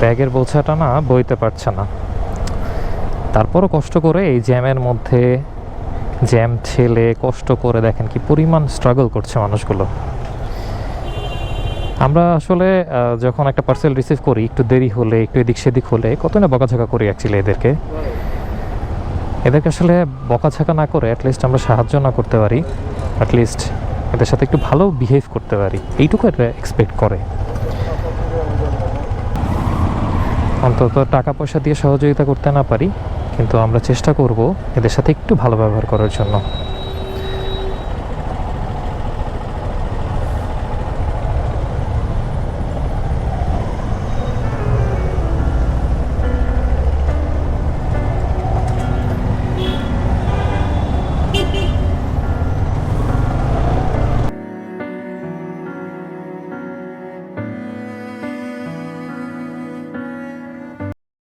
ব্যাগের বোঝাটা না বইতে পারছে না। তারপরও কষ্ট করে এই জ্যামের মধ্যে জ্যাম ছেলে কষ্ট করে দেখেন কি পরিমাণ স্ট্রাগল করছে মানুষগুলো। আমরা আসলে যখন একটা পার্সেল রিসিভ করি, একটু দেরি হলে, একটু এদিক সেদিক হলে কত না বকাঝকা করি অ্যাকচুয়ালি এদেরকে। এদেরকে আসলে বকাঝকা না করে অ্যাটলিস্ট আমরা সাহায্য না করতে পারি অ্যাটলিস্ট এদের সাথে একটু ভালো বিহেভ করতে পারি। এইটুকু এক্সপেক্ট করে। অন্তত টাকা পয়সা দিয়ে সহযোগিতা করতে না পারি, কিন্তু আমরা চেষ্টা করব এদের সাথে একটু ভালো ব্যবহার করার জন্য।